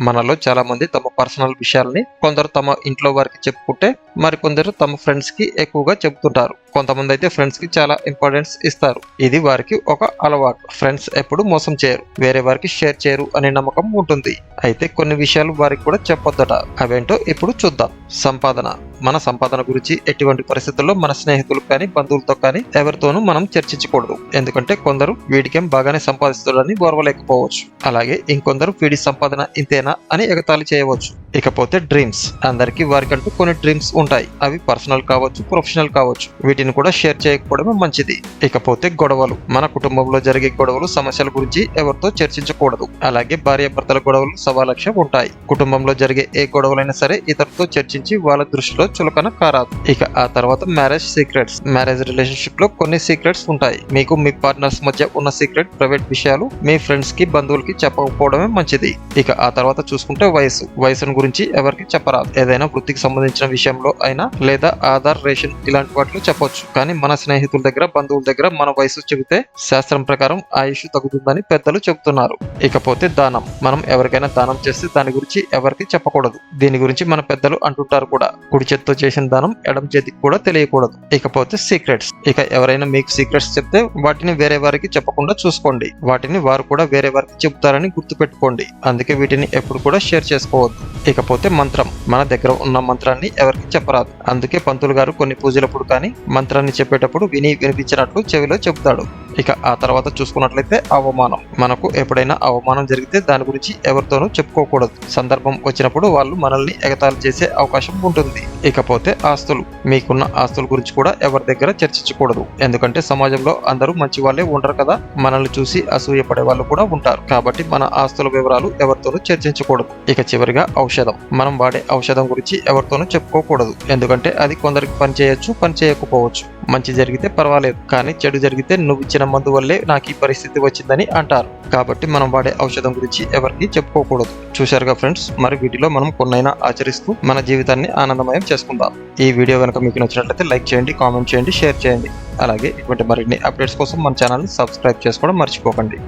మనలో చాలా మంది తమ పర్సనల్ విషయాల్ని కొందరు తమ ఇంట్లో వారికి చెప్పుకుంటే మరికొందరు తమ ఫ్రెండ్స్కి ఎక్కువగా చెబుతుంటారు. కొంతమంది అయితే ఫ్రెండ్స్కి చాలా ఇంపార్టెన్స్ ఇస్తారు. ఇది వారికి ఒక అలవాటు. ఫ్రెండ్స్ ఎప్పుడు మోసం చేయరు. వేరే వారికి షేర్ చేయరు అనే నమ్మకం ఉంటుంది. అయితే కొన్ని విషయాలు వారికి కూడా చెప్పొద్దట. అవేంటో ఇప్పుడు చూద్దాం. సంపాదన. మన సంపాదన గురించి ఎటువంటి పరిస్థితుల్లో మన స్నేహితులు కానీ బంధువులతో కానీ ఎవరితోనూ మనం చర్చించకూడదు. ఎందుకంటే కొందరు వీడికేం బాగానే సంపాదిస్తుందని ఓర్వలేకపోవచ్చు అలాగే ఇంకొందరు వీడి సంపాదన ఇంతేనా అని ఎగతాళి చేయవచ్చు. ఇకపోతే డ్రీమ్స్ అందరికీ వారికంటూ కొన్ని డ్రీమ్స్ ఉంటాయి. అవి పర్సనల్ కావచ్చు ప్రొఫెషనల్ కావచ్చు. వీటిని కూడా షేర్ చేయకపోవడమే మంచిది. ఇకపోతే గొడవలు. మన కుటుంబంలో జరిగే గొడవలు సమస్యల గురించి ఎవరితో చర్చించకూడదు. అలాగే భార్యాభర్తల గొడవలు సవాలక్ష ఉంటాయి. కుటుంబంలో జరిగే ఏ గొడవలైనా సరే ఇతరులతో చర్చించి వాళ్ళ దృష్టిలో చులకన కారాదు. ఇక ఆ తర్వాత మ్యారేజ్ సీక్రెట్స్ మ్యారేజ్ రిలేషన్షిప్లో కొన్ని సీక్రెట్స్ ఉంటాయి. మీకు మీ పార్ట్నర్స్ మధ్య ఉన్న సీక్రెట్ ప్రైవేట్ విషయాలు మీ ఫ్రెండ్స్కి బంధువులకి చెప్పకపోవడమే మంచిది. ఇక ఆ తర్వాత చూసుకుంటే వయసు. వయసును గురించి ఎవరికి చెప్పరాదు. ఏదైనా వృత్తికి సంబంధించిన విషయంలో అయినా లేదా ఆధార్ రేషన్ ఇలాంటి వాటిలో చెప్పొచ్చు కానీ మన స్నేహితుల దగ్గర బంధువుల దగ్గర మన వయసు చెబితే శాస్త్రం ప్రకారం ఆయుష్ తగ్గుతుందని పెద్దలు చెబుతున్నారు. ఇకపోతే దానం. మనం ఎవరికైనా దానం చేస్తే దాని గురించి ఎవరికి చెప్పకూడదు. దీని గురించి మన పెద్దలు అంటుంటారు కూడా. కుడి చేతితో చేసిన దానం ఎడం చేతికి కూడా తెలియకూడదు. ఇకపోతే సీక్రెట్స్. ఇక ఎవరైనా మీకు సీక్రెట్స్ చెప్తే వాటిని వేరే వారికి చెప్పకుండా చూసుకోండి. వాటిని వారు కూడా వేరే వారికి చెబుతారని గుర్తుపెట్టుకోండి. అందుకే వీటిని ఎప్పుడు కూడా షేర్ చేసుకోవద్దు. ఇకపోతే మంత్రం. మన దగ్గర ఉన్న మంత్రాన్ని ఎవరికి చెప్పరాదు. అందుకే పంతులు గారు కొన్ని పూజలప్పుడు కానీ మంత్రాన్ని చెప్పేటప్పుడు విని వినిపించినట్లు చెవిలో చెబుతాడు. ఇక ఆ తర్వాత చూసుకున్నట్లయితే అవమానం. మనకు ఎప్పుడైనా అవమానం జరిగితే దాని గురించి ఎవరితోనూ చెప్పుకోకూడదు. సందర్భం వచ్చినప్పుడు వాళ్ళు మనల్ని ఎగతాళి చేసే అవకాశం ఉంటుంది. ఇకపోతే ఆస్తులు. మీకున్న ఆస్తుల గురించి కూడా ఎవరి దగ్గర చర్చించకూడదు. ఎందుకంటే సమాజంలో అందరూ మంచి వాళ్ళే ఉండరు కదా? మనల్ని చూసి అసూయపడే వాళ్ళు కూడా ఉంటారు. కాబట్టి మన ఆస్తుల వివరాలు ఎవరితోనూ చర్చించకూడదు. ఇక చివరిగా ఔషధం. మనం వాడే ఔషధం గురించి ఎవరితోనూ చెప్పుకోకూడదు. ఎందుకంటే అది కొందరికి పని చేయొచ్చు పని చేయకపోవచ్చు మంచి జరిగితే పర్వాలేదు. కానీ చెడు జరిగితే నువ్వు ఇచ్చిన మందు వల్లే నాకు ఈ పరిస్థితి వచ్చిందని అంటారు. కాబట్టి మనం వాడే ఔషధం గురించి ఎవరికి చెప్పుకోకూడదు. చూశారుగా ఫ్రెండ్స్ మరి వీటిలో మనం కొన్నైనా ఆచరిస్తూ మన జీవితాన్ని ఆనందమయం చేసుకుందాం. ఈ వీడియో కనుక మీకు నచ్చినట్లయితే లైక్ చేయండి కామెంట్ చేయండి షేర్ చేయండి. అలాగే ఇటువంటి మరిన్ని అప్డేట్స్ కోసం మన ఛానల్ని సబ్స్క్రైబ్ చేసుకోవడం మర్చిపోకండి.